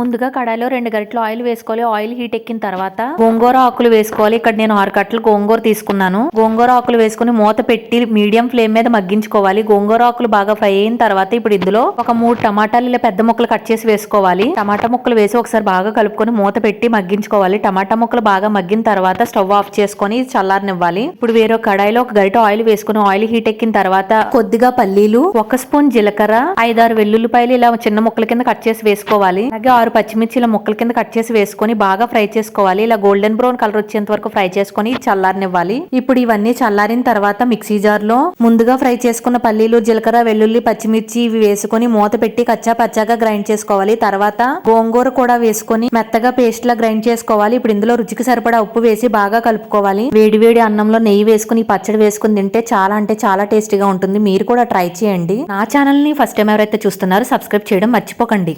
ముందుగా కడాయిలో రెండు గరిటలు ఆయిల్ వేసుకోవాలి. ఆయిల్ హీట్ ఎక్కిన తర్వాత గోంగూర ఆకులు వేసుకోవాలి. ఇక్కడ నేను ఆరు కట్టలు గోంగూర తీసుకున్నాను. గోంగూర ఆకులు వేసుకుని మూత పెట్టి మీడియం ఫ్లేమ్ మీద మగ్గించుకోవాలి. గోంగూర ఆకులు బాగా ఫ్రై అయిన తర్వాత ఇప్పుడు ఇందులో ఒక మూడు టమాటాలు ఇలా పెద్ద ముక్కలు కట్ చేసి వేసుకోవాలి. టమాటా ముక్కలు వేసి ఒకసారి బాగా కలుపుకొని మూత పెట్టి మగ్గించుకోవాలి. టమాటా ముక్కలు బాగా మగ్గిన తర్వాత స్టవ్ ఆఫ్ చేసుకొని చల్లారనివ్వాలి. ఇప్పుడు వేరే కడాయిలో ఒక గరిట ఆయిల్ వేసుకుని ఆయిల్ హీట్ ఎక్కిన తర్వాత కొద్దిగా పల్లీలు ఒక స్పూన్ జీలకర్ర ఐదారు వెల్లుల్లిపాయలు ఇలా చిన్న ముక్కల కింద కట్ చేసి వేసుకోవాలి. అలాగే ఆరు పచ్చిమిర్చి ఇలా ముక్కల కింద కట్ చేసి వేసుకొని బాగా ఫ్రై చేసుకోవాలి. ఇలా గోల్డెన్ బ్రౌన్ కలర్ వచ్చేంత వరకు ఫ్రై చేసుకొని చల్లారనివ్వాలి. ఇప్పుడు ఇవన్నీ చల్లారిన తర్వాత మిక్సీ జార్లో ముందుగా ఫ్రై చేసుకున్న పల్లీలు జీలకర్ర వెల్లుల్లి పచ్చిమిర్చి ఇవి వేసుకొని మూత పెట్టి కచ్చా పచ్చాగా గ్రైండ్ చేసుకోవాలి. తర్వాత గోంగూర కూడా వేసుకొని మెత్తగా పేస్ట్ లా గ్రైండ్ చేసుకోవాలి. ఇప్పుడు ఇందులో రుచికి సరిపడా ఉప్పు వేసి బాగా కలుపుకోవాలి. వేడి వేడి అన్నంలో నెయ్యి వేసుకుని పచ్చడి వేసుకుని తింటే చాలా అంటే చాలా టేస్టీగా ఉంటుంది. మీరు కూడా ట్రై చేయండి. నా ఛానల్ని ఫస్ట్ టైం ఎవరైతే చూస్తున్నారో సబ్స్క్రైబ్ చేయడం మర్చిపోకండి.